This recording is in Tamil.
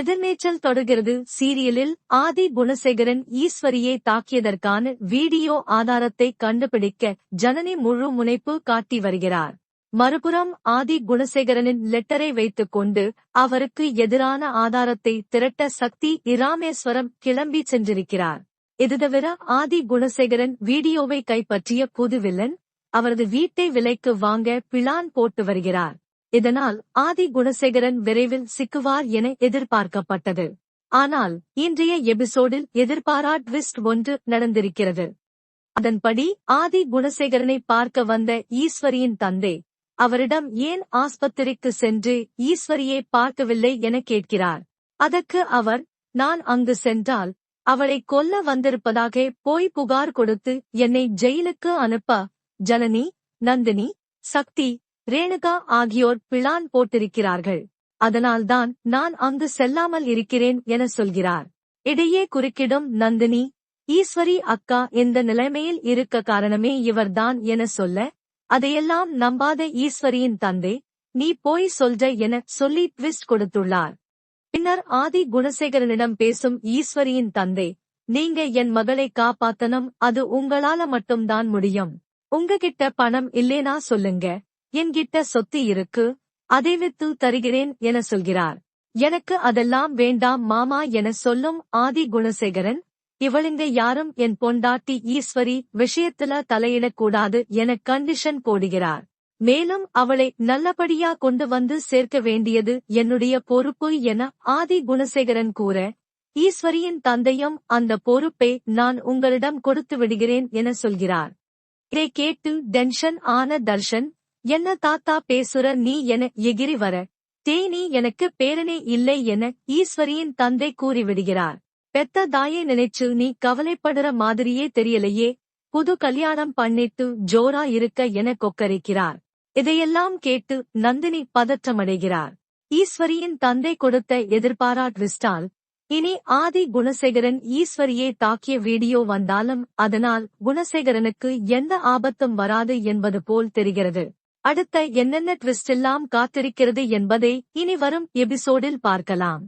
எதிர்நீச்சல் தொடர்கிறது. சீரியலில் ஆதி குணசேகரன் ஈஸ்வரியை தாக்கியதற்கான வீடியோ ஆதாரத்தை கண்டுபிடிக்க ஜனனி முழு முனைப்பு காட்டி வருகிறார். மறுபுறம் ஆதி குணசேகரனின் லெட்டரை வைத்துக் கொண்டு அவருக்கு எதிரான ஆதாரத்தை திரட்ட சக்தி இராமேஸ்வரம் கிளம்பி சென்றிருக்கிறார். இது தவிர ஆதி குணசேகரன் வீடியோவை கைப்பற்றிய புது வில்லன் அவரது வீட்டை விலைக்கு வாங்க பிளான் போட்டு வருகிறார். இதனால் ஆதி குணசேகரன் விரைவில் சிக்குவார் என எதிர்பார்க்கப்பட்டது. ஆனால் இன்றைய எபிசோடில் எதிர்பாரா ட்விஸ்ட் ஒன்று நடந்திருக்கிறது. அதன்படி ஆதி குணசேகரனை பார்க்க வந்த ஈஸ்வரியின் தந்தை அவரிடம் ஏன் ஆஸ்பத்திரிக்கு சென்று ஈஸ்வரியை பார்க்கவில்லை என கேட்கிறார். அதற்கு அவர் நான் அங்கு சென்றால் அவளை கொல்ல வந்திருப்பதாக போய் புகார் கொடுத்து என்னை ஜெயிலுக்கு அனுப்ப ஜனனி நந்தினி சக்தி ரேணுகா ஆகியோர் பிளான் போட்டிருக்கிறார்கள். அதனால்தான் நான் அங்கு செல்லாமல் இருக்கிறேன் என சொல்கிறார். இடையே குறுக்கிடும் நந்தினி ஈஸ்வரி அக்கா இந்த நிலைமையில் இருக்க காரணமே இவர்தான் என சொல்ல அதையெல்லாம் நம்பாத ஈஸ்வரியின் தந்தை நீ போய் சொல்ற என சொல்லி ட்விஸ்ட் கொடுத்துள்ளார். பின்னர் ஆதி குணசேகரனிடம் பேசும் ஈஸ்வரியின் தந்தை நீங்க என் மகளை காப்பாத்தனும் அது உங்களால மட்டும்தான் முடியும். உங்ககிட்ட பணம் இல்லேனா சொல்லுங்க. என்கிட்ட சொத்து இருக்கு அதை வித்து தருகிறேன் என சொல்கிறார். எனக்கு அதெல்லாம் வேண்டாம் மாமா என சொல்லும் ஆதி குணசேகரன் இவளுங்க யாரும் என் பொண்டாட்டி ஈஸ்வரி விஷயத்துல தலையிடக்கூடாது என கண்டிஷன் போடுகிறார். மேலும் அவளை நல்லபடியா கொண்டு வந்து சேர்க்க வேண்டியது என்னுடைய பொறுப்பு என ஆதி குணசேகரன் கூற ஈஸ்வரியின் தந்தையும் அந்த பொறுப்பை நான் உங்களிடம் கொடுத்து விடுகிறேன் என சொல்கிறார். இதை கேட்டு டென்ஷன் ஆன தர்ஷன் என்ன தாத்தா பேசுற நீ என எகிரி வர. தேனி எனக்கு பேரனே இல்லை என ஈஸ்வரியின் தந்தை கூறிவிடுகிறார். பெத்த தாயை நினைச்சு நீ கவலைப்படுற மாதிரியே தெரியலையே. புது கல்யாணம் பண்ணிட்டு ஜோரா இருக்க என கொக்கரிக்கிறார். இதையெல்லாம் கேட்டு நந்தினி பதற்றமடைகிறார். ஈஸ்வரியின் தந்தை கொடுத்த எதிர்பாரா ட்விஸ்டால் இனி ஆதி குணசேகரன் ஈஸ்வரியை தாக்கிய வீடியோ வந்தாலும் அதனால் குணசேகரனுக்கு எந்த ஆபத்தும் வராது என்பது போல் தெரிகிறது. அடுத்த என்னென்ன ட்விஸ்ட் எல்லாம் காத்திருக்கிறது என்பதை இனி வரும் எபிசோடில் பார்க்கலாம்.